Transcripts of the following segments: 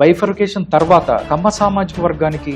Bifurcation తర్వాత కమ్మ సామాజిక వర్గానికి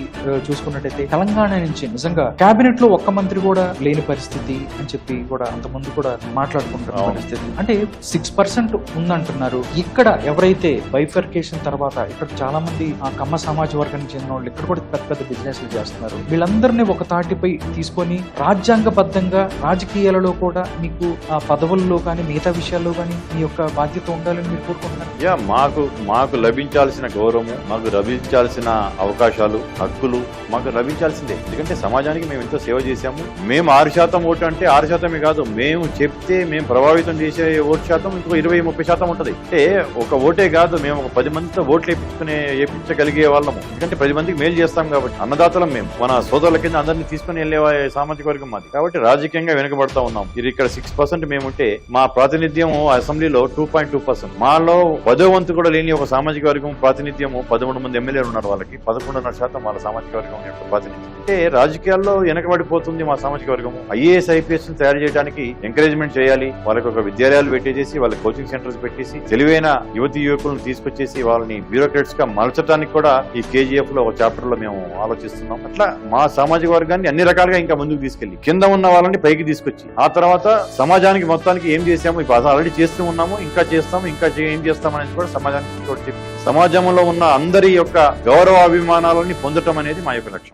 చూసుకున్నట్టయితే తెలంగాణ నుంచి నిజంగా కేబినెట్లో ఒక్క మంత్రి కూడా లేని పరిస్థితి అని చెప్పి కూడా అంత ముందు కూడా మాట్లాడుకుంటున్న. పరిస్థితి. అంటే సిక్స్ పర్సెంట్ ఉందంటున్నారు. ఇక్కడ ఎవరైతే బైఫర్కేషన్ తర్వాత ఇక్కడ చాలా మంది ఆ కమ్మ సమాజ వర్గానికి చెందిన వాళ్ళు ఇక్కడ కూడా పెద్ద పెద్ద బిజినెస్ చేస్తున్నారు. వీళ్ళందరినీ ఒక తాటిపై తీసుకొని రాజ్యాంగబద్ధంగా రాజకీయాలలో కూడా మీకు ఆ పదవుల్లో కానీ మిగతా విషయాల్లో కానీ మీ యొక్క బాధ్యత ఉండాలని మీరు కోరుకుంటున్నారు. మాకు మాకు లభించాల్సిన గౌరవము మాకు లభించాల్సిన అవకాశాలు హక్కులు మాకు లభించాల్సిందే ఎందుకంటే సమాజానికి మేము ఎంతో సేవ చేశాము. మేము ఆరు శాతం ఓటు అంటే ఆరు శాతమే కాదు మేము చెప్తే మేము ప్రభావితం చేసే ఓటు శాతం ఇంకో ఇరవై ముప్పై శాతం ఉంటది. అంటే ఒక ఓటే కాదు మేము ఒక పది మందితో ఓట్లు వేయించుకునే వేయించగలిగే వాళ్ళము. ఎందుకంటే పది మందికి మేలు చేస్తాం కాబట్టి. అన్నదాతలం మేము. మన సోదరుల కింద అందరినీ తీసుకుని వెళ్ళే సామాజిక వర్గం మాది. కాబట్టి రాజకీయంగా వెనుకబడతా ఉన్నాం ఇది ఇక్కడ సిక్స్ పర్సెంట్ మేముంటే మా ప్రాతినిధ్యం అసెంబ్లీలో టూ పాయింట్ టూ పర్సెంట్. మాలో పదో వంతు కూడా లేని ఒక సామాజిక వర్గం ప్రాతినిధ్యం పదమూడు మంది ఎమ్మెల్యేలు ఉన్నారు వాళ్ళకి. పదకొండున్నర శాతం వాళ్ళ సామాజిక వర్గం యొక్క ప్రాతినిధ్యం అంటే రాజకీయాల్లో వెనకబడిపోతుంది మా సామాజిక వర్గం ఐఏఎస్ ఐపీఎస్ తయారు చేయడానికి ఎంకరేజ్మెంట్ చేయాలి. వాళ్ళకి ఒక విద్యాలయాలు పెట్టేసి వాళ్ళకి కోచింగ్ సెంటర్స్ పెట్టేసి తెలివైన యువతి యువకులను తీసుకొచ్చేసి వాళ్ళని బ్యూరోక్రాట్స్గా మలచడానికి కూడా ఈ కేజీఎఫ్లో ఒక చాప్టర్లో మేము ఆలోచిస్తున్నాం. అట్లా మా సామాజిక వర్గాన్ని అన్ని రకాలుగా ఇంకా ముందుకు తీసుకెళ్ళి కింద ఉన్న వాళ్ళని పైకి తీసుకొచ్చి ఆ తర్వాత సమాజానికి మొత్తానికి ఏం చేసాము ఇప్పుడు ఆల్రెడీ చేస్తూ ఉన్నాము. ఇంకా చేస్తాము ఇంకా ఏం చేస్తాం అనేది కూడా సమాజానికి చెప్పి సమాజంలో ఉన్న అందరి యొక్క గౌరవాభిమానాలని పొందటం అనేది మా యొక్క లక్ష్యం.